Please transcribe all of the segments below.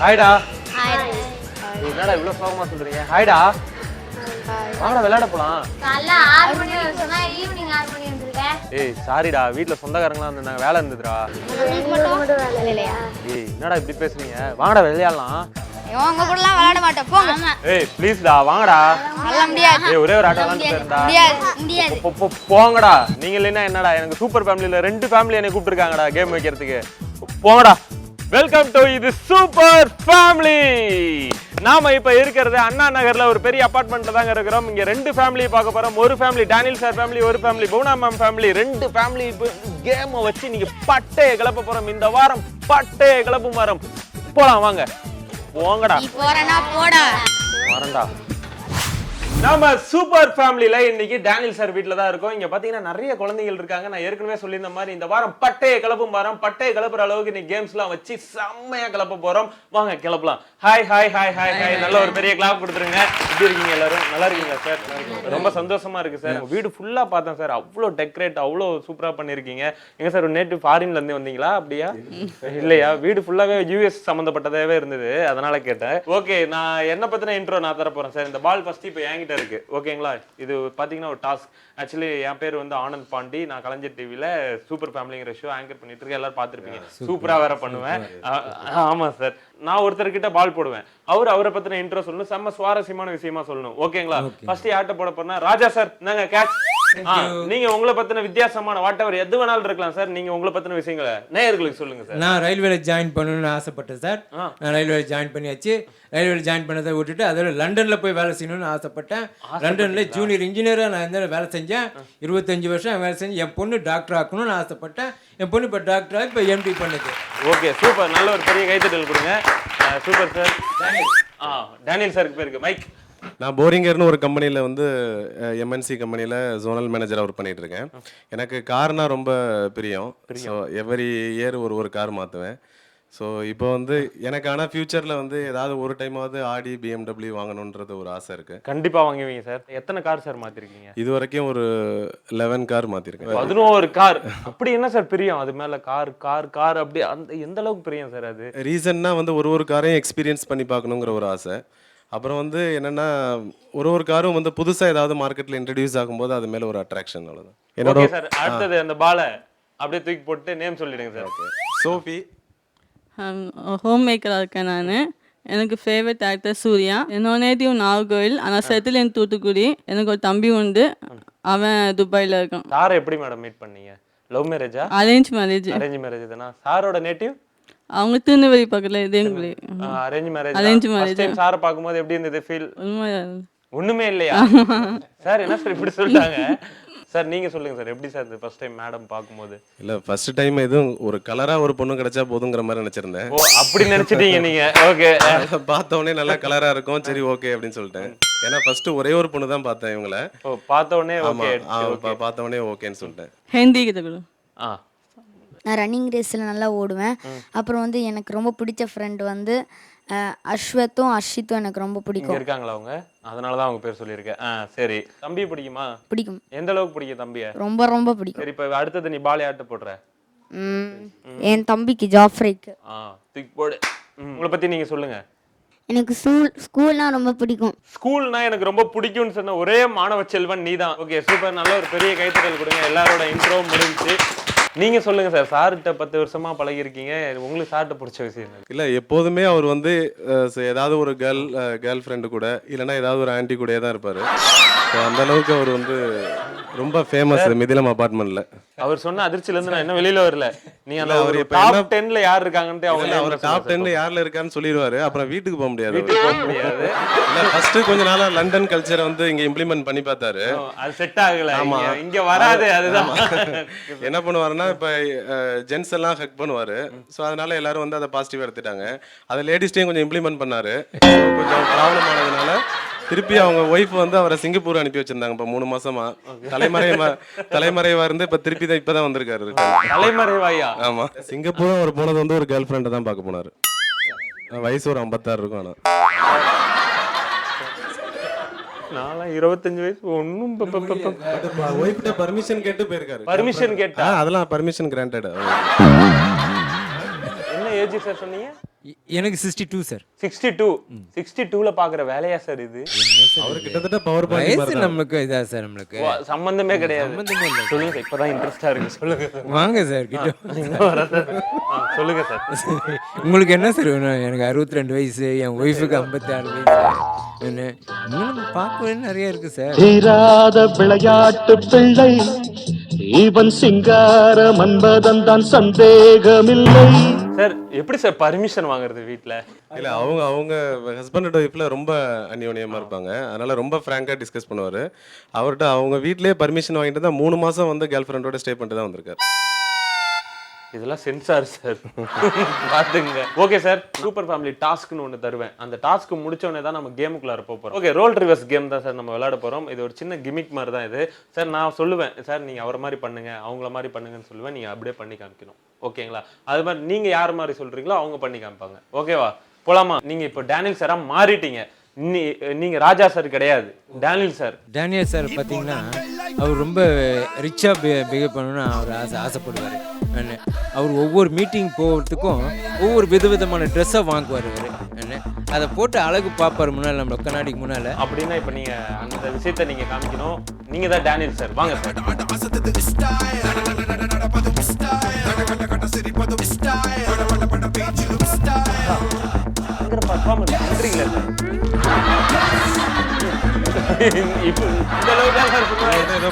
ஹாய்டா. என்னடா இவ்வளோ சோகமா சொல்றீங்க? ஹாய்டா. வாங்கடா விளையாட போலாம். ஏய் சாரிடா. வீட்ல சொந்தக்காரங்களாம் வந்திருந்தாங்க. வேலை இருந்ததுடா. இல்லையா? ஏய் என்னடா இப்படி பேசுறீங்க? வாங்கடா விளையாடலாம். இவங்க கூடலாம் விளையாட மாட்டேன். போங்க. ஏய் ப்ளீஸ்டா வாங்கடா. நல்ல முடியாது. ஏய் ஒரே ஒரு ஆட்டோ விளையாண்டு போயிருந்தா முடியாது. போங்கடா. நீங்க இல்லைன்னா என்னடா? எனக்கு சூப்பர் ஃபேமிலில ரெண்டு ஃபேமிலி என்னை கூப்பிட்டுருக்காங்கடா கேம் வைக்கிறதுக்கு. போங்கடா. வெல்கம் டு இது சூப்பர் ஃபேமிலி நாம இப்ப இருக்கிறது அண்ணா நகர்ல ஒரு பெரிய அபார்ட்மெண்ட்ல தாங்க இருக்கிறோம். இங்க ரெண்டு ஃபேமிலி பார்க்க போறோம். ஒரு ஃபேமிலி டேனியல் சார் ஃபேமிலி ஒரு ஃபேமிலி பவுனா மேம் ஃபேமிலி ரெண்டு ஃபேமிலி கேம் வச்சு நீங்க பட்டையை கிளப்ப போறோம். இந்த வாரம் பட்டையை கிளப்பும் வாரம். போலாம் வாங்க. போங்கடா. போறேன்னா போடா. வரண்டா நம்ம சூப்பர் ஃபேமிலில இன்னைக்கு டேனியல் சார் வீட்ல தான் இருக்கோம். இங்க பாத்தீங்கன்னா நிறைய குழந்தைகள் இருக்காங்க. நான் ஏற்கனவே சொல்லியிருந்த மாதிரி இந்த வாரம் பட்டையை கிளப்பும் வாரம் பட்டையை கிளப்புற அளவுக்கு இன்னைக்கு கேம்ஸ்லாம் வச்சு செம்மையா கிளப்ப போறோம். வாங்க கிளப்பலாம். Hi hi hi hi hi நல்ல ஒரு பெரிய கிளாப் கொடுத்துருங்க. எப்படி இருக்கீங்க எல்லாரும்? நல்லா இருக்கீங்களா சார் ரொம்ப சந்தோஷமா இருக்கு சார் உங்க வீடு ஃபுல்லா பார்த்தேன் சார் அவ்வளோ டெக்கரேட் அவ்வளோ சூப்பரா பண்ணிருக்கீங்க எங்க சார் நேற்று ஃபாரின்ல இருந்து வந்தீங்களா? அப்படியா? இல்லையா? வீடு ஃபுல்லாவே யூஎஸ் சம்பந்தப்பட்டதாவே இருந்தது. அதனால கேட்டேன். ஓகே நான் என்ன பத்தின இன்ட்ரோ நான் தர போறேன் சார் இந்த பால் ஃபர்ஸ்ட் இப்போ என்கிட்ட இருக்கு. ஓகேங்களா? இது பாத்தீங்கன்னா ஒரு டாஸ்க். ஆக்சுவலி என் பேர் வந்து ஆனந்த் பாண்டி. நான் கலைஞர் டிவில சூப்பர் ஃபேமிலிங்கிற ஷோ ஆங்கர் பண்ணிட்டு இருக்கேன். எல்லாரும் பார்த்திருப்பீங்க. சூப்பரா வேற பண்ணுவேன். ஆ- ஆமா சார் நான் ஒருத்தர்கிட்ட பால் போடுவேன். அவர் அவரை பத்தின இன்ட்ரோ சொல்லணும். செம்ம சுவாரஸ்யமான விஷயமா சொல்லணும். ஓகேங்களா? ஃபர்ஸ்ட் யார்ட்ட போட போறேன்னா ராஜா சார் நாங்க கேட்ச் நீங்க உங்களை பத்தின வித்தியாசமான வாட் எவர் எது வேணாலும் இருக்கலாம் சார் நீங்க உங்களை பத்தின விஷயங்களை நேயர்களுக்கு சொல்லுங்க சார் நான் ரயில்வேல ஜாயின் பண்ணணும்னு ஆசைப்பட்டேன் சார். நான் ரயில்வேல ஜாயின் பண்ணியாச்சு. ரயில்வேல ஜாயின் பண்ணதை விட்டுட்டு அதோட லண்டன்ல போய் வேலை செய்யணும்னு ஆசைப்பட்டேன். லண்டன்ல ஜூனியர் இன்ஜினியராக நான் வேலை செஞ்சேன். இருபத்தஞ்சு வருஷம் வேலை செஞ்சு என் பொண்ணு டாக்டர் ஆக்கணும்னு ஆசைப்பட்டேன். என் பொண்ணு இப்போ டாக்டராக இப்போ எம்டி பண்ணுது. ஓகே சூப்பர் நல்ல ஒரு பெரிய கைத்தட்டல் கொடுங்க. சூப்பர் சார் ஆ டேனியல் சாருக்கு பேருக்கு மைக் நான் போரிங்கர்னு ஒரு கம்பெனியில் வந்து எம்என்சி கம்பெனியில் ஜோனல் மேனேஜராக ஒர்க் பண்ணிட்டு இருக்கேன். எனக்கு கார்னா ரொம்ப பிரியம். ஸோ எவ்ரி இயர் ஒரு ஒரு கார் மாற்றுவேன் ஸோ இப்போ வந்து எனக்கு ஆனால் ஃப்யூச்சரில் வந்து ஏதாவது ஒரு டைமாவது ஆடி பிஎம்டபிள்யூ வாங்கணுன்றது ஒரு ஆசை இருக்குது கண்டிப்பா வாங்குவீங்க சார். எத்தனை கார் சார் மாத்திருக்கீங்க? இது வரைக்கும் ஒரு லெவன் கார் மாற்றிருக்கேன் பதினோரு கார். அப்படி என்ன சார் பிரியம்? அது மேல கார் கார் கார் அப்படி அந்த எந்த அளவுக்கு பிரியம் சார் அது? ரீசன்னா வந்து ஒரு ஒரு காரையும் எக்ஸ்பீரியன்ஸ் பண்ணி பார்க்கணுங்கிற ஒரு ஆசை. அப்புறம் வந்து என்னென்னா ஒரு ஒரு காரும் வந்து புதுசாக ஏதாவது மார்க்கெட்டில் இன்ட்ரடியூஸ் ஆகும்போது அது மேலே ஒரு அட்ராக்ஷன் அவ்வளோதான் என்னோட ஓகே சார் அடுத்தது அந்த பாலை அப்படியே தூக்கி போட்டு நேம் சொல்லிடுங்க சார் சோஃபி ஹோம் மேக்கராக இருக்கேன் நான். எனக்கு ஃபேவரட் ஆக்டர் சூர்யா. என்னோட நேட்டிவ் நாகர்கோவில் ஆனால் செட்டில் என் தூத்துக்குடி. எனக்கு ஒரு தம்பி உண்டு. அவன் துபாயில் இருக்கான். சாரை எப்படி மேடம் மீட் பண்ணீங்க? லவ் மேரேஜா அரேஞ்ச் மேரேஜ் அரேஞ்ச் மேரேஜ் தானா? சாரோட நேட்டிவ் அவங்க திருநெல்வேலி பக்கத்தில் இதேங்களே. Arrange marriage arrange. மேரேஜ் சாரை பார்க்கும்போது எப்படி இருந்தது ஃபீல் உண்மை ஒண்ணுமே இல்லையா? சார் என்ன சார் இப்படி சொல்லிட்டாங்க? சார் நீங்க சொல்லுங்க சார் எப்படி சார் இந்த ஃபர்ஸ்ட் டைம் மேடம் பார்க்கும்போது? இல்லை ஃபர்ஸ்ட் டைம் எதுவும் ஒரு கலராக ஒரு பொண்ணு கிடைச்சா போதுங்கிற மாதிரி நினச்சிருந்தேன். ஓ அப்படி நினைச்சிட்டீங்க நீங்க. ஓகே பார்த்த உடனே நல்லா கலராக இருக்கும். சரி ஓகே அப்படின்னு சொல்லிட்டேன். ஏன்னா ஃபர்ஸ்ட் ஒரே ஒரு பொண்ணு தான் பார்த்தேன் இவங்கள. ஓ பார்த்த உடனே ஆமா ஓகே ஆ, பா- பார்த்த உடனே ஓகேன்னு சொல்லிட்டேன். ஹிந்தி கிட்ட கொடு ஆ. நான் ரன்னிங் ரேஸில் நல்லா ஓடுவேன். அப்புறம் வந்து எனக்கு ரொம்ப பிடிச்ச ஃப்ரெண்ட் வந்து அஸ்வத்தும் அர்ஷித்தும் எனக்கு ரொம்ப இங்க பிடிக்கும் இருக்காங்களா அவங்க? அதனால தான் அவங்க பேர் சொல்லியிருக்கேன். ஆ சரி. தம்பி பிடிக்குமா? பிடிக்கும். எந்த அளவுக்கு பிடிக்கும் தம்பிய? ரொம்ப ரொம்ப பிடிக்கும். சரி இப்போ அடுத்தது நீ பால் ஆட்ட போடுற. ம், என் தம்பிக்கு ஜாஃப்ரிக்கு. ஆ தூக்கி போடு. உங்களை பத்தி நீங்க சொல்லுங்க. எனக்கு ஸ்கூல் ஸ்கூல்னா ரொம்ப பிடிக்கும். ஸ்கூல்னா எனக்கு ரொம்ப பிடிக்கும்னு சொன்ன ஒரே மாணவ செல்வன் நீதான். Okay super. நல்ல ஒரு பெரிய கைத்தட்டல் கொடுங்க. எல்லாரோட இன்ட்ரோ முடிஞ்சுச்சு. நீங்க சொல்லுங்க சார் சார்கிட்ட பத்து வருஷமா பழகிருக்கீங்க உங்களுக்கு சார்கிட்ட பிடிச்ச விஷயம் இல்லை எப்போதுமே அவர் வந்து ஏதாவது ஒரு கேர்ள் கேர்ள் ஃப்ரெண்டு கூட இல்லைன்னா ஏதாவது ஒரு ஆன்ட்டி கூடயே தான் இருப்பார். ஸோ அந்த அளவுக்கு அவர் வந்து ரொம்ப ஃபேமஸ் மிதிலம் அபார்ட்மெண்ட்ல அவர் சொன்ன அதிர்ச்சியில இருந்து நான் இன்னும் வெளியில வரல. நீ அந்த ஒரு டாப் என்ன- டென்ல யார் இருக்காங்கன்ட்டு அவங்க அவர் டாப் சொல்லுங்க டென்ல sir. யார்ல இருக்கான்னு சொல்லிடுவாரு. அப்புறம் வீட்டுக்கு போக முடியாது வீட்டுக்கு போக முடியாது. இல்ல ஃபர்ஸ்ட் கொஞ்ச நாளா லண்டன் கல்ச்சரை வந்து இங்க இம்ப்ளிமெண்ட் பண்ணி பார்த்தாரு. அது செட் ஆகல. ஆமா. இங்க- வராது அதுதான். என்ன பண்ணுவாருன்னா இப்ப ஜென்ஸ் எல்லாம் ஹக் பண்ணுவாரு. சோ அதனால எல்லாரும் வந்து அதை பாசிட்டிவா எடுத்துட்டாங்க. அதை லேடிஸ்டையும் கொஞ்சம் இம்ப்ளிமெண்ட் பண்ணாரு. கொஞ்சம் ப்ராப்ளம் ஆனதுனால திருப்பி அவங்க ஒய்ஃப் வந்து அவரை சிங்கப்பூர் அனுப்பி வச்சிருந்தாங்க. இப்ப மூணு மாசமா. தலைமறைவா தலைமறைவா இருந்து இப்ப திருப்பி தான் இப்பதான் வந்திருக்காரு. தலைமறைவாயா? ஆமா. சிங்கப்பூர் அவர் போனது வந்து ஒரு கேர்ள் ஃப்ரெண்டை தான் பார்க்க போனாரு. வயசு ஒரு ஐம்பத்தாறு இருக்கும் ஆனா. நான்லாம் இருபத்தஞ்சு வயசு ஒன்னும் ஒய்ஃப்ட்ட பர்மிஷன் கேட்டு போயிருக்காரு. பர்மிஷன் கேட்டா? அதெல்லாம் பர்மிஷன் கிராண்டட் என்ன ஏஜ் சார் சொன்னீங்க? எனக்கு sixty two sir sixty two sixty டூல பாக்குற வேலையா சார் இது? அவர் கிட்டத்தட்ட பவர் வயசு நம்மளுக்கு இதா சார் நம்மளுக்கு. சம்பந்தமே கிடையாது. சம்பந்தமே இல்லை. சொல்லுங்க சார் இப்பதான் இன்ட்ரெஸ்டா இருக்கு. சொல்லுங்க வாங்க சார் கிட்ட. சொல்லுங்க சார் உங்களுக்கு என்ன சார் வேணும்? எனக்கு அறுபத்தி ரெண்டு வயசு என் ஒய்ஃபுக்கு ஐம்பத்தி ஆறு வயசு இன்னும் நிறைய இருக்கு சார் தீராத விளையாட்டு பிள்ளை இவன் சிங்கார மன்மதன் தான் சந்தேகமில்லை. சார் எப்படி சார் பர்மிஷன் வாங்குறது வீட்ல? இல்ல அவங்க அவங்க ஹஸ்பண்ட் ஒய்ஃப்ல ரொம்ப அந்யோன்யமா இருப்பாங்க. அதனால ரொம்ப ஃப்ராங்கா டிஸ்கஸ் பண்ணுவாரு. அவர்கிட்ட அவங்க வீட்லயே பர்மிஷன் வாங்கிட்டு தான் மூணு மாசம் வந்து கேர்ள் ஃப்ரெண்டோட ஸ்டே பண்ணிட்டு தான் வந்திருக்காரு. இதெல்லாம் சென்சார் சார் பாத்துங்க. ஓகே சார் சூப்பர் ஃபேமிலி டாஸ்க்னு ஒன்று தருவேன். அந்த டாஸ்க் முடிச்சோடனே தான் நம்ம கேமுக்குள்ள போகிறோம் ஓகே ரோல் ரிவர்ஸ் கேம் தான் சார் நம்ம விளையாட போகிறோம் இது ஒரு சின்ன கிமிக் மாதிரி தான் இது. சார் நான் சொல்லுவேன். சார் நீங்கள் அவரை மாதிரி பண்ணுங்க அவங்கள மாதிரி பண்ணுங்கன்னு சொல்லுவேன். நீங்கள் அப்படியே பண்ணி காமிக்கணும். ஓகேங்களா அது மாதிரி நீங்க யார் மாதிரி சொல்றீங்களோ அவங்க பண்ணி காமிப்பாங்க. ஓகேவா போலாமா? நீங்க இப்போ டேனியல் சாராக மாறிட்டீங்க. நீ- நீங்கள் ராஜா சார் கிடையாது. டேனியல் சார் டேனியல் சார் பார்த்தீங்கன்னா அவர் ரொம்ப ரிச்சாக பி பிஹேவ் பண்ணணும்னு அவர் ஆசை ஆசைப்படுவார். என்ன அவர் ஒவ்வொரு மீட்டிங் போகிறதுக்கும் ஒவ்வொரு விதவிதமான ட்ரெஸ்ஸை வாங்குவார் அவர். என்ன அதை போட்டு அழகு பார்ப்பார் முன்னால் நம்ம கண்ணாடிக்கு முன்னால். அப்படின்னா இப்போ நீங்க அந்த விஷயத்த நீங்க காமிக்கணும். நீங்க தான் டேனியல் சார். வாங்க சார். performance பண்றீங்களே சார்.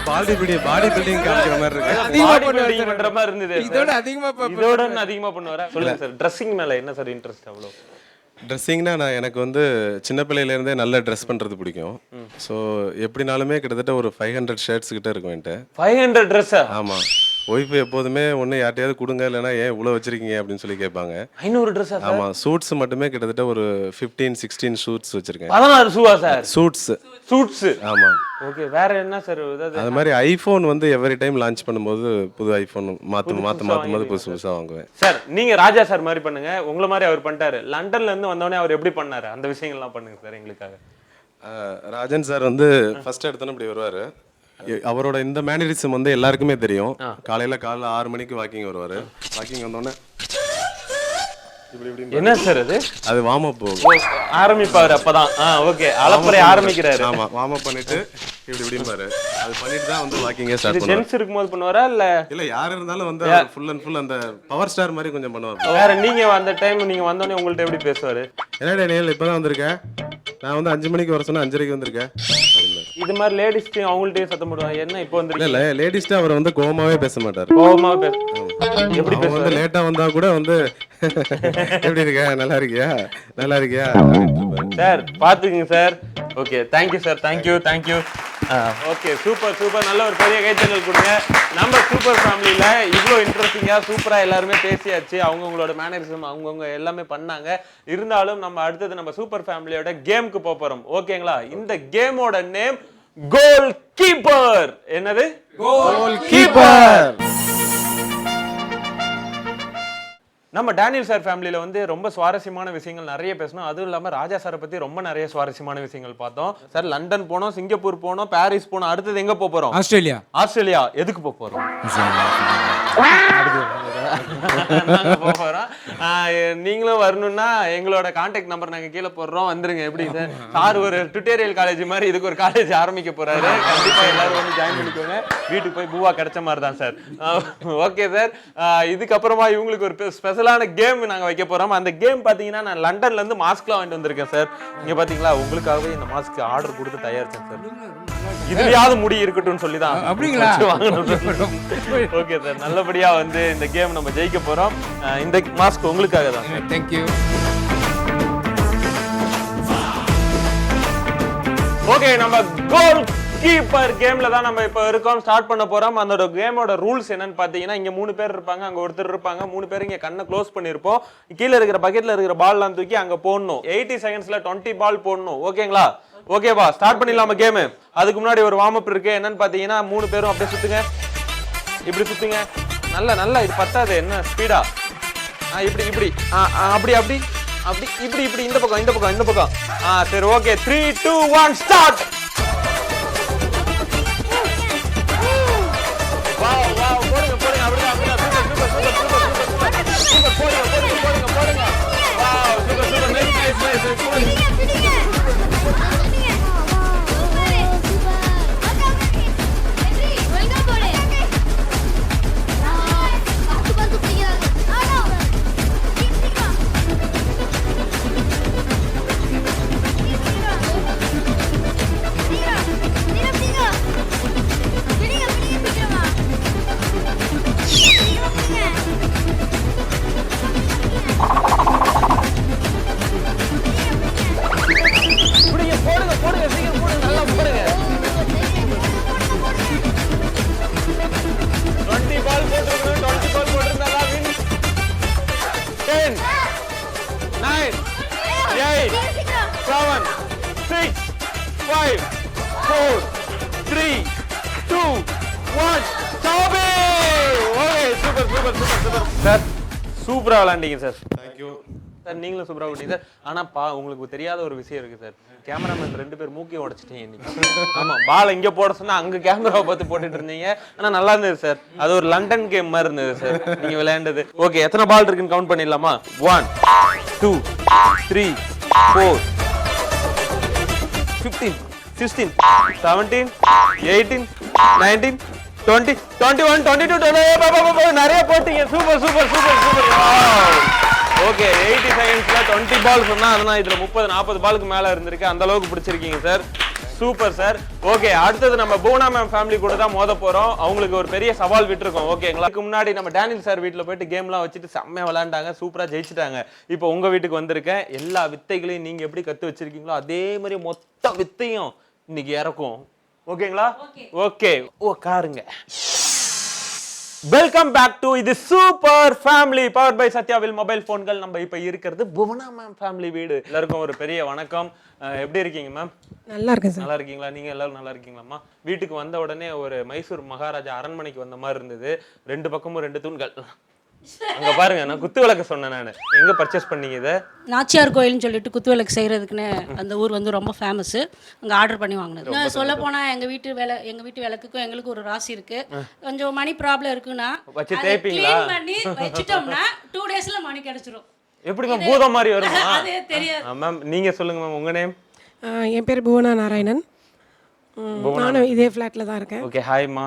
பாடி பாடி பில்டிங் காமிக்கிற மாதிரி இருக்கு. பண்ற மாதிரி இருந்தது. இதோட சார். அதிகமாக இதோட அதிகமா பண்ணுவாரா? சொல்லுங்க சார். ட்ரெஸ்ஸிங் மேல என்ன சார் இன்ட்ரெஸ்ட் அவ்வளோ ட்ரெஸ்ஸிங்னா நான் எனக்கு வந்து சின்ன பிள்ளையிலேருந்தே நல்ல ட்ரெஸ் பண்ணுறது பிடிக்கும். ஸோ எப்படினாலுமே கிட்டத்தட்ட ஒரு ஃபைவ் ஹண்ட்ரட் ஷர்ட்ஸ் கிட்ட இருக்கும் என்கிட்ட. ஃபைவ் ஹண்ட்ரட் ட்ரெஸ்ஸா ஆமாம் ஒய்ஃப் எப்போதுமே ஒன்று யார்ட்டையாவது கொடுங்க இல்லைன்னா ஏன் இவ்வளோ வச்சிருக்கீங்க அப்படின்னு சொல்லி கேட்பாங்க. ஐநூறு ட்ரெஸ்ஸா சார்? ஆமாம் சூட்ஸ் மட்டுமே கிட்டத்தட்ட ஒரு ஃபிஃப்டீன் சிக்ஸ்டீன் ஷூட்ஸ் வச்சுருக்கேன். பதினாறு ஷூவா சார்? சூட்ஸ் சூட்ஸ் ஆமாம் ஓகே வேற என்ன சார் அது மாதிரி ஐஃபோன் வந்து எவ்ரி டைம் லான்ச் பண்ணும்போது புது ஐஃபோன் மாற்று மாற்ற மாற்றும் போது புதுசு புதுசாக வாங்குவேன். சார் நீங்க ராஜா சார் மாதிரி பண்ணுங்க. உங்களை மாதிரி அவர் பண்ணிட்டாரு. லண்டன்ல இருந்து வந்தோடனே அவர் எப்படி பண்ணாரு? அந்த விஷயங்கள்லாம் பண்ணுங்க சார் எங்களுக்காக. ராஜன் சார் வந்து ஃபர்ஸ்ட் எடுத்தோன்னே இப்படி வருவார். அவரோட இந்த மேனரிசம் வந்து எல்லாருக்குமே தெரியும். காலையில் காலைல ஆறு மணிக்கு வாக்கிங் வருவார். வாக்கிங் வந்தோடனே என்ன சார் அது? அது வார்ம் அப் ஆரம்பிப்பாரு அப்பதான். ஆ ஓகே அலப்பறை ஆரம்பிக்கிறாரு. ஆமா வார்ம் அப் பண்ணிட்டு இப்படி இப்படிம்பாரு அது பண்ணிட்டு தான் வந்து வாக்கிங்கே ஸ்டார்ட் பண்ணுவார். ஜென்ஸ் இருக்கும்போது பண்ணுவாரா இல்ல? இல்ல யார் இருந்தாலும் வந்து ஃபுல் அண்ட் ஃபுல் அந்த பவர் ஸ்டார் மாதிரி கொஞ்சம் பண்ணுவார். வேற நீங்க அந்த டைம் நீங்க வந்தோடனே உங்கள்ட்ட எப்படி பேசுவாரு? என்ன டேனியல் இப்பதான் வந்திருக்கேன் நான் வந்து அஞ்சு மணிக்கு வர சொன்னா அஞ்சரைக்கு வந்திருக்கேன். இது மாதிரி லேடிஸ்டையும் அவங்கள்ட்டயும் சத்தம் போடுவாங்க என்ன இப்போ வந்து இல்ல லேடிஸ்ட்டு அவர் வந்து கோவமாவே பேச மாட்டார். கோபமா பேச எப்படி அவங்க வந்து லேட்டா வந்தா கூட வந்து எப்படி இருக்க? நல்லா இருக்கியா? நல்லா இருக்கியா. சார் பாத்துக்குங்க sir. Okay thank you sir thank you thank you okay super super. நல்ல ஒரு பெரிய கைத்தட்டல் கொடுங்க. நம்ம சூப்பர் ஃபேமிலியில இவ்வளோ இன்ட்ரெஸ்டிங்காக சூப்பரா எல்லாருமே பேசியாச்சு. அவங்கவுங்களோட மேனரிசம் அவங்கவுங்க எல்லாமே பண்ணாங்க. இருந்தாலும் நம்ம அடுத்தது நம்ம சூப்பர் ஃபேமிலியோட கேமுக்கு போக போறோம். ஓகேங்களா? இந்த கேமோட நேம் கோல் கீப்பர் என்னது? கோல் கீப்பர் நம்ம டேனியல் சார் ஃபேமிலியில வந்து ரொம்ப சுவாரஸ்யமான விஷயங்கள் நிறைய பேசணும். அதுவும் இல்லாம ராஜா சாரை பத்தி ரொம்ப நிறைய சுவாரஸ்யமான விஷயங்கள் பார்த்தோம். சார் லண்டன் போனோம் சிங்கப்பூர் போனோம் பாரிஸ் போனோம். அடுத்தது எங்க போக போறோம்? ஆஸ்திரேலியா. ஆஸ்திரேலியா. எதுக்கு போக போறோம்? நாங்க போக போறோம்? ஆஹ் நீங்களும் வரணும்னா எங்களோட கான்டாக்ட் நம்பர் நாங்க கீழே போடுறோம். வந்துருங்க எப்படி சார் சார் ஒரு டுட்டோரியல் காலேஜ் மாதிரி இதுக்கு ஒரு காலேஜ் ஆரம்பிக்க போறாரு. கண்டிப்பா எல்லாரும் வந்து ஜாயின் பண்ணிக்கோங்க. வீட்டுக்கு போய் பூவா கிடைச்ச மாதிரி தான் சார். Okay sir. இதுக்கப்புறமா இவங்களுக்கு ஒரு ஸ்பெஷலான கேம் நாங்க வைக்க போறோம். அந்த கேம் பாத்தீங்கன்னா நான் லண்டன்ல இருந்து மாஸ்க்லாம் வாங்கிட்டு வந்திருக்கேன் சார். இங்க பாத்தீங்களா? உங்களுக்காகவே இந்த மாஸ்க் ஆர்டர் கொடுத்து தயாரிச்சேன் சார். இதுலயாவது முடி இருக்கட்டும்னு சொல்லி தான் அப்படிங்களா? ஓகே சார் நல்லபடியா வந்து இந்த கேம் நம்ம ஜெயிக்க போறோம். இந்த மாஸ்க் உங்களுக்காக தான். சார் தேங்க்யூ ஓகே நம்ம கோல் கீப்பர் கேம்ல தான் நம்ம இப்போ இருக்கோம். ஸ்டார்ட் பண்ண போறோம். அந்த கேமோட ரூல்ஸ் என்னன்னு பாத்தீங்கன்னா இங்க மூணு பேர் இருப்பாங்க அங்க ஒருத்தர் இருப்பாங்க. மூணு பேர் இங்க கண்ணை க்ளோஸ் பண்ணிருப்போம் கீழே இருக்கிற பக்கெட்ல இருக்கிற பால்லாம் தூக்கி அங்க போடணும். எயிட்டி செகண்ட்ஸ்ல டுவெண்ட்டி பால் போடணும். ஓகேங்களா ஓகேவா ஸ்டார்ட் பண்ணிடலாமா கேமு அதுக்கு முன்னாடி ஒரு வார்ம் அப் இருக்கு. என்னன்னு பாத்தீங்கன்னா மூணு பேரும் அப்படியே சுத்துங்க. இப்படி சுத்துங்க. நல்ல நல்ல இது பத்தாது. என்ன? ஸ்பீடா ஆ? இப்படி இப்படி. ஆ ஆ, அப்படி அப்படி. அப்படி இப்படி இப்படி. இந்த பக்கம் இந்த பக்கம் இந்த பக்கம். ஆ சரி okay three two one start five four three two one stop okay super super super super sir சூப்பரா விளாண்டீங்க சார் தேங்க்யூ சார் நீங்களும் சூப்பரா விட்டீங்க சார் ஆனா பா உங்களுக்கு தெரியாத ஒரு விஷயம் இருக்கு சார் கேமராமேன் ரெண்டு பேர் மூக்கே உடைச்சிட்டீங்க இன்னைக்கு. ஆமா பால் இங்க போட சொன்னா அங்க கேமராவை பார்த்து போட்டுட்டு இருந்தீங்க. ஆனா நல்லா இருந்தது சார் அது ஒரு லண்டன் கேம் மாதிரி இருந்தது சார் நீங்க விளையாண்டது. ஓகே எத்தனை பால் இருக்குன்னு கவுண்ட் பண்ணிடலாமா? One two three four fifteen sixteen seventeen eighteen nineteen twenty twenty one twenty two நிறைய போட்டீங்க. Super super super super. Okay eighty செகண்ட்ஸ்ல twenty ball சொன்னா அதனால் இதுல முப்பது நாற்பது பாலுக்கு மேல இருந்திருக்கு. அந்த அளவுக்கு பிடிச்சிருக்கீங்க சார் சூப்பர் சார். ஓகே அடுத்தது நம்ம பூனா மேம் ஃபேமிலி கூட தான் மோத போறோம். அவங்களுக்கு ஒரு பெரிய சவால் விட்டுருக்கோம் ஓகேங்களா இதுக்கு முன்னாடி நம்ம டேனியல் சார் வீட்டில் போயிட்டு கேம்லாம் வச்சுட்டு செம்மையா விளையாண்டாங்க சூப்பரா ஜெயிச்சிட்டாங்க. இப்போ உங்க வீட்டுக்கு வந்திருக்கேன். எல்லா வித்தைகளையும் நீங்க எப்படி கத்து வச்சிருக்கீங்களோ அதே மாதிரி மொத்த வித்தையும் இன்னைக்கு இறக்கும். ஓகேங்களா ஓகே உட்காருங்க வெல்கம் பேக் டு இது சூப்பர் ஃபேமிலி பவர் பை சத்யாவில் மொபைல் போன்கள் நம்ம இப்ப இருக்கிறது. புவனா மேம் ஃபேமிலி வீடு. எல்லாருக்கும் ஒரு பெரிய வணக்கம். எப்படி இருக்கீங்க மேம் நல்லா இருக்கேன் சார் நல்லா இருக்கீங்களா? நீங்க எல்லாரும் நல்லா இருக்கீங்களாம்மா வீட்டுக்கு வந்த உடனே ஒரு மைசூர் மகாராஜா அரண்மனைக்கு வந்த மாதிரி இருந்தது. ரெண்டு பக்கமும் ரெண்டு தூண்கள். அங்க பாருங்க நான் குத்து விளக்க சொன்னேன் நான். எங்க பர்ச்சேஸ் பண்ணீங்க இதை? நாச்சியார் கோயில்னு சொல்லிட்டு குத்துவிளக்கு செய்கிறதுக்குன்னு அந்த ஊர் வந்து ரொம்ப ஃபேமஸு அங்கே ஆர்டர் பண்ணி வாங்கினது. நான் சொல்ல போனால் எங்கள் வீட்டு வேலை எங்கள் வீட்டு விளக்குக்கும் எங்களுக்கு ஒரு ராசி இருக்கு. கொஞ்சம் மணி ப்ராப்ளம் இருக்குன்னா வச்சு அதை தேய்ப்பீங்களா? பண்ணி வச்சுட்டோம்னா டூ டேஸில் மணி கிடச்சிரும். எப்படி மேம் பூதம் மாதிரி வருமா? அது தெரியாது. மேம் நீங்க சொல்லுங்க மேம் உங்க நேம் ஆஹ் என் பேர் புவனா நாராயணன். ம், நானும் இதே ஃப்ளாட்டில் தான் இருக்கேன். ஓகே ஹாய்மா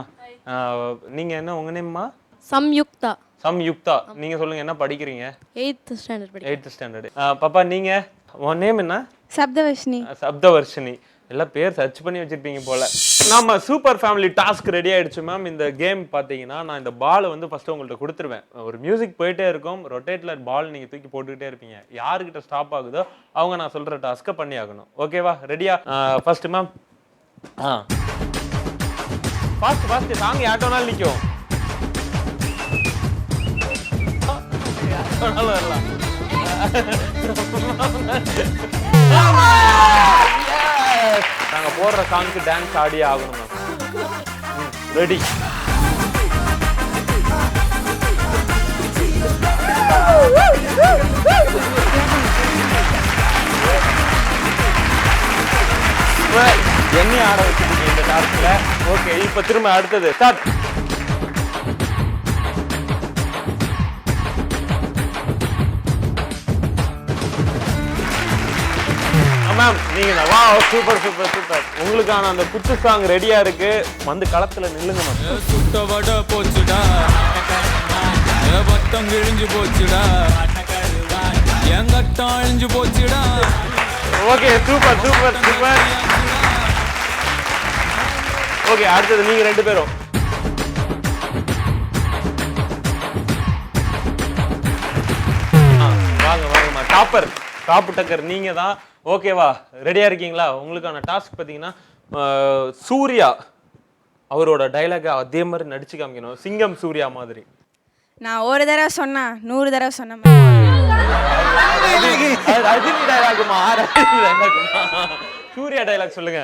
நீங்க என்ன உங்க நேம்மா சம்யுக்தா. சம்யுக்தா. நீங்க சொல்லுங்க என்ன படிக்கிறீங்க? எயித் ஸ்டாண்டர்ட் படி எயித்து ஸ்டாண்டர்டு பாப்பா நீங்க? உன் நேம் என்ன? சப்தவர்ஷினி. சப்தவர்ஷினி. எல்லாம் பேர் சர்ச் பண்ணி வச்சிருப்பீங்க போல. நம்ம சூப்பர் ஃபேமிலி டாஸ்க் ரெடி ஆயிடுச்சு மேம் இந்த கேம் பார்த்தீங்கன்னா நான் இந்த பாலை வந்து ஃபர்ஸ்ட் உங்கள்ட்ட கொடுத்துருவேன். ஒரு மியூசிக் போயிட்டே இருக்கும். ரொட்டேட்ல பால் நீங்க தூக்கி போட்டுக்கிட்டே இருப்பீங்க. யாருக்கிட்ட ஸ்டாப் ஆகுதோ அவங்க நான் சொல்ற டாஸ்க்கை பண்ணி ஆகணும். ஓகேவா ரெடியா ஃபர்ஸ்ட் மேம் ஆ ஃபாஸ்ட் ஃபாஸ்ட் சாங் யார்ட்டோனாலும் நிற்கும் வரலாம் நாங்க போடுற சாங்க்கு டான்ஸ் ஆடியே ஆகணும் மேம் ரெடி என்ன ஆட வச்சிருக்கீங்க இந்த டாஸ்க்ல? ஓகே இப்போ திரும்ப அடுத்தது. ஸ்டார்ட் மேம் நீங்க வா சூப்பர் சூப்பர் சூப்பர் உங்களுக்கான அந்த குத்து சாங் ரெடியா இருக்கு. வந்து களத்துல நில்லுங்க மேம் சுட்ட வட போச்சுடா. பத்தம் கிழிஞ்சு போச்சுடா. என் கட்டம் அழிஞ்சு போச்சுடா. Okay super super super okay அடுத்தது நீங்க ரெண்டு பேரும். வாங்க வாங்கம்மா டாப்பர் டாப்பு டக்கர் நீங்க தான். ஓகேவா ரெடியா இருக்கீங்களா உங்களுக்கான டாஸ்க் பார்த்தீங்கன்னா சூர்யா அவரோட டைலாக அதே மாதிரி நடிச்சு காமிக்கணும் சிங்கம் சூர்யா மாதிரி நான் ஒரு தடவை சொன்னா நூறு தடவை சொன்ன ரஜினி டைலாகுமா ரஜினி டைலாகுமா சூர்யா டைலாக் சொல்லுங்க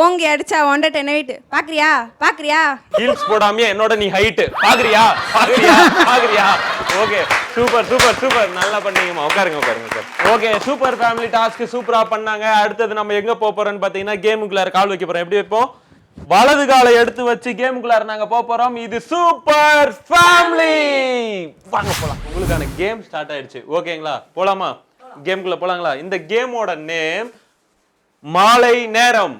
ஓங்கி அடிச்சா ஒண்டட் டென் பாக்குறியா? பாக்குறியா? ஹீல்ஸ் போடாமயே? என்னோட நீ ஹைட் பாக்குறியா? பாக்குறியா? பாக்குறியா? ஓகே சூப்பர் சூப்பர் சூப்பர் நல்லா பண்ணீங்கம்மா. உட்காருங்க உட்காருங்க sir okay super family task சூப்பரா பண்ணாங்க. அடுத்தது நம்ம எங்க போக போறோம்னு பாத்தீங்கன்னா கேமுக்குள்ளார கால் வைக்க போறோம். எப்படி வைப்போம்? வலது காலை எடுத்து வச்சு கேமுக்குள்ளார நாங்க போக போறோம். இது சூப்பர் ஃபேமிலி வாங்க போலாம். உங்களுக்கான கேம் ஸ்டார்ட் ஆயிடுச்சு. ஓகேங்களா போலாமா? கேமுக்குள்ள போலாங்களா? இந்த கேமோட நேம் மாலை நேரம்.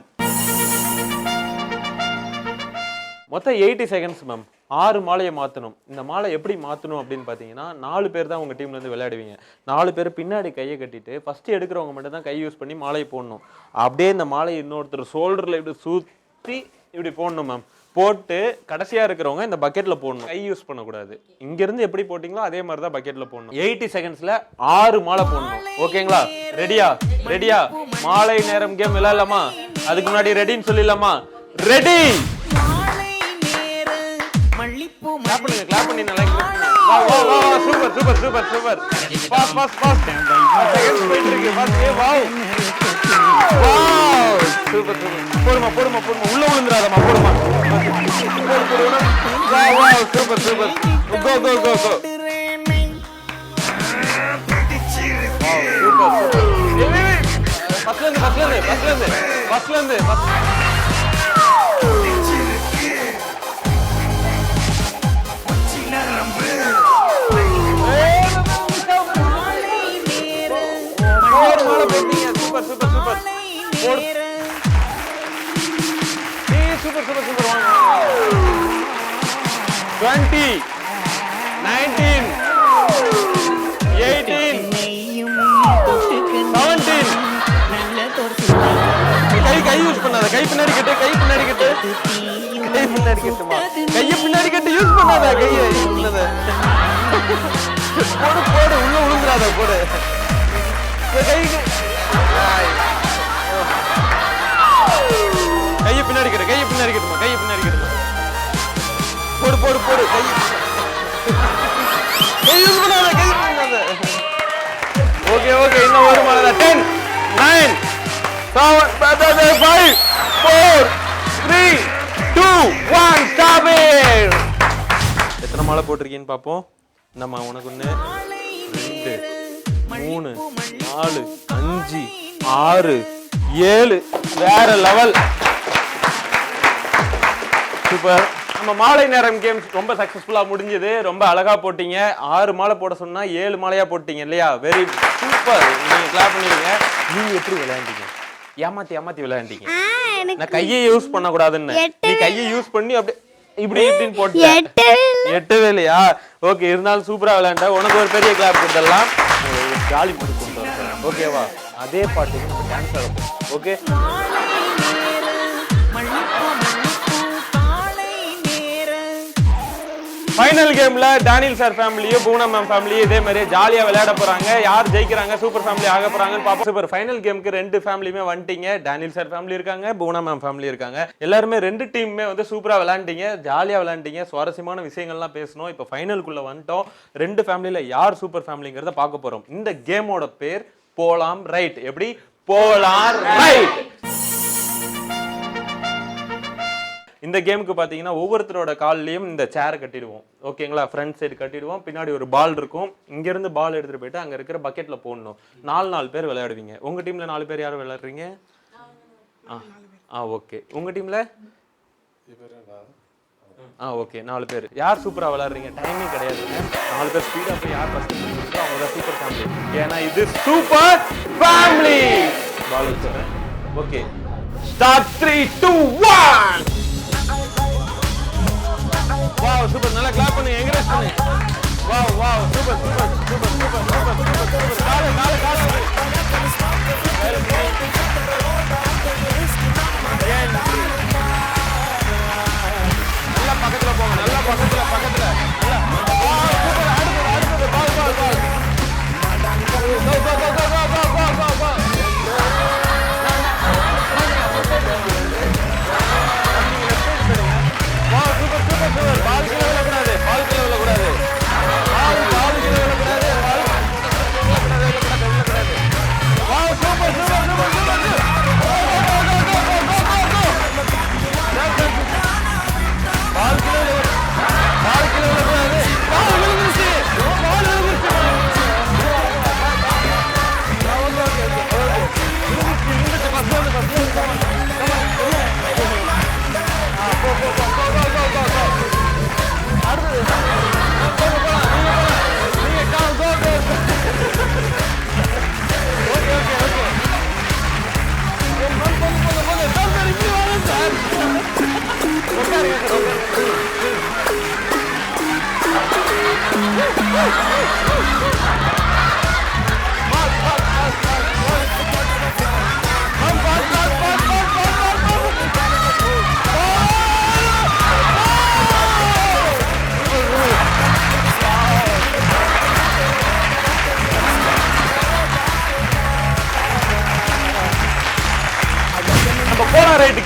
மொத்தம் எயிட்டி செகண்ட்ஸ் மேம் ஆறு மாலையை மாற்றணும் இந்த மாலை எப்படி மாற்றணும் அப்படின்னு பார்த்தீங்கன்னா நாலு பேர் தான் உங்கள் டீம்லேருந்து விளையாடுவீங்க. நாலு பேர் பின்னாடி கையை கட்டிட்டு ஃபஸ்ட்டு எடுக்கிறவங்க மட்டும் தான் கை யூஸ் பண்ணி மாலையை போடணும். அப்படியே இந்த மாலையை இன்னொருத்தர் ஷோல்டரில் இப்படி சுற்றி இப்படி போடணும் மேம் போட்டு கடைசியாக இருக்கிறவங்க இந்த பக்கெட்டில் போடணும். கை யூஸ் பண்ணக்கூடாது. இங்கேருந்து எப்படி போட்டிங்களோ அதே மாதிரி தான் பக்கெட்டில் போடணும். எயிட்டி செகண்ட்ஸில் ஆறு மாலை போடணும். ஓகேங்களா ரெடியா ரெடியா மாலை நேரம் கேம் விளையாடலாமா? அதுக்கு முன்னாடி ரெடின்னு சொல்லிடலாமா? ரெடி கிளாப் பண்ணுங்க கிளாப் பண்ணி நல்லா வா வா வா super super super super pass pass pass second போயிட்டு இருக்கு. பாஸ் ஏ வாவ் வாவ் சூப்பர் சூப்பர் போடுமா போடுமா போடுமா. உள்ள விழுந்துறாதம்மா போடுமா. போடு போடு வா வா super super go go go go super super பஸ்ல இருந்து பஸ்ல இருந்து பஸ்ல இருந்து பஸ்ல இருந்து. சூப்பர் சூப்பர் சூப்பர் வாங்க டுவெண்ட்டி நைன்டீன் எயிட்டீன் செவன்டீன் கை கை யூஸ் பண்ணாத கை பின்னாடி கட்டு கை பின்னாடி கட்டு கை பின்னாடி கட்டுமா கையை பின்னாடி கட்டு யூஸ் பண்ணாத கையை யூஸ் பண்ணாத போடு போடு உள்ள விழுந்துடாத போடு கை ஓகே ஓகே இன்னும் ஒரு மாலை ten nine seven five four three two one stop எத்தனை மாலை போட்டிருக்கீன்னு பார்ப்போம். நம்ம உனக்கு ஒன்று ரெண்டு மூணு நாலு அஞ்சு ஆறு ஏழு வேற லெவல் சூப்பர் நம்ம மாலை நேரம் கேம்ஸ் ரொம்ப சக்ஸஸ்ஃபுல்லாக முடிஞ்சது. ரொம்ப அழகா போட்டீங்க. ஆறு மாலை போட சொன்னா ஏழு மாலையா போட்டீங்க இல்லையா? வெரி சூப்பர் நீங்க கிளாப் பண்ணிருங்க நீங்க எப்படி விளையாண்டீங்க? ஏமாத்தி ஏமாத்தி விளையாண்டீங்க. நான் கையை யூஸ் பண்ண கூடாதுன்னு நீ கையை யூஸ் பண்ணி அப்படியே இப்படி இப்படின்னு போட்டு எட்டவே இல்லையா ஓகே இருந்தாலும் சூப்பரா விளையாண்ட. உனக்கு ஒரு பெரிய கிளாப் கொடுத்துடலாம். ஜாலி போட்டு கொடுத்துருவோம் ஓகேவா அதே பாட்டுக்கு நம்ம டான்ஸ் ஆகும் ஓகே ஃபைனல் கேம்ல டேனியல் சார் ஃபேமிலியும் பூனா மேம் ஃபேமிலியும் இதே மாதிரி ஜாலியா விளையாட போறாங்க. யார் ஜெயிக்கிறாங்க? சூப்பர் ஃபேமிலி ஆக போறாங்கன்னு பார்ப்போம். சூப்பர் ஃபைனல் கேமுக்கு ரெண்டு ஃபேமிலியுமே வந்துட்டீங்க. டேனியல் சார் ஃபேமிலி இருக்காங்க பூனா மேம் ஃபேமிலி இருக்காங்க. எல்லாருமே ரெண்டு டீமுமே வந்து சூப்பரா விளையாண்டீங்க ஜாலியா விளையாண்டீங்க. சுவாரஸ்யமான விஷயங்கள்லாம் பேசணும். இப்போ ஃபைனலுக்குள்ள வந்துட்டோம். ரெண்டு ஃபேமிலியில யார் சூப்பர் ஃபேமிலிங்கிறத பார்க்க போறோம். இந்த கேமோட பேர் போலாம் ரைட் எப்படி? போலாம் ரைட் இந்த கேமுக்கு பார்த்தீங்கன்னா ஒவ்வொருத்தரோட கால்லையும் இந்த சேரை கட்டிடுவோம். ஓகேங்களா ஃப்ரண்ட் சைடு கட்டிடுவோம். பின்னாடி ஒரு பால் இருக்கும். இங்கேருந்து பால் எடுத்துகிட்டு போயிட்டு அங்கே இருக்கிற பக்கெட்டில் போடணும். நாலு நாலு பேர் விளையாடுவீங்க. உங்கள் டீமில் நாலு பேர் யார் விளையாடுறீங்க? ஆ. ஆ ஓகே உங்கள் டீமில் ஆ ஓகே நாலு பேர். யார் சூப்பராக விளையாடுறீங்க? டைமிங் கிடையாதுங்க நாலு பேர் ஸ்பீடாக போய் யார் ஃபஸ்ட்டு முடிக்கிறோ அவங்க தான் சூப்பர் ஃபேமிலி ஏன்னா இது super family ball வச்சுறேன் okay start three two one wow super நல்லா கிளாப் பண்ணுங்க என்கரேஜ் பண்ணுங்க wow wow super super super super super super super கால கால கால நல்லா பக்கத்துல போங்க நல்லா பக்கத்துல பக்கத்துல. நல்லா. வாவ் சூப்பர் அடுத்து அடுத்து பால் பால் பால் கோ கோ கோ கோ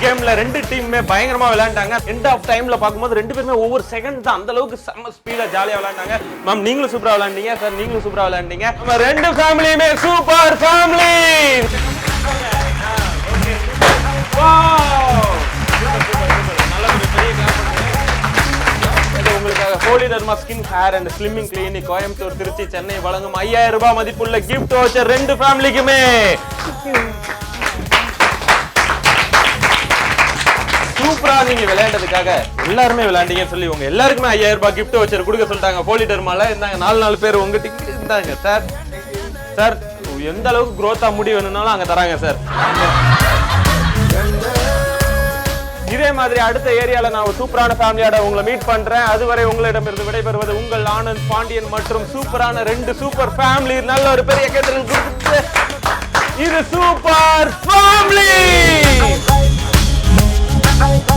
கேம்ல ரெண்டு டீமுமே பயங்கரமா விளையாண்டாங்க. எண்ட் ஆஃப் டைம்ல பார்க்கும்போது ரெண்டு பேருமே ஒவ்வொரு செகண்ட் தான் அந்த அளவுக்கு செம்ம ஸ்பீடா ஜாலியா விளையாண்டாங்க. மேம் நீங்களும் சூப்பரா விளையாண்டீங்க. சார் நீங்களும் சூப்பரா விளையாண்டீங்க. நம்ம ரெண்டு ஃபேமிலியுமே சூப்பர் ஃபேமிலி இது உங்களுக்காக holy Dharma skin hair and slimming clinic Coimbatore Trichy Chennai வழங்கும் ஐயாயிரம் ரூபாய் மதிப்புள்ள கிஃப்ட் வச்ச ரெண்டு ஃபேமிலிக்குமே சூப்பரா நீங்க விளையாண்டதுக்காக எல்லாருமே விளையாண்டீங்கன்னு சொல்லி உங்க எல்லாருக்குமே ஐயாயிரம் ரூபாய் கிஃப்ட் வச்சு கொடுக்க சொல்லிட்டாங்க. போலி மாலை இருந்தாங்க. நாலு நாலு பேர் உங்ககிட்ட இருந்தாங்க. சார் சார் எந்த அளவுக்கு குரோத்தா முடி வேணும்னாலும் அங்க தராங்க சார் இதே மாதிரி அடுத்த ஏரியால நான் ஒரு சூப்பரான ஃபேமிலியோட உங்களை மீட் பண்றேன். அதுவரை உங்களிடமிருந்து விடைபெறுவது உங்கள் ஆனந்த் பாண்டியன் மற்றும் சூப்பரான ரெண்டு சூப்பர் ஃபேமிலி நல்ல ஒரு பெரிய கேட்டல் இது super family I, I, I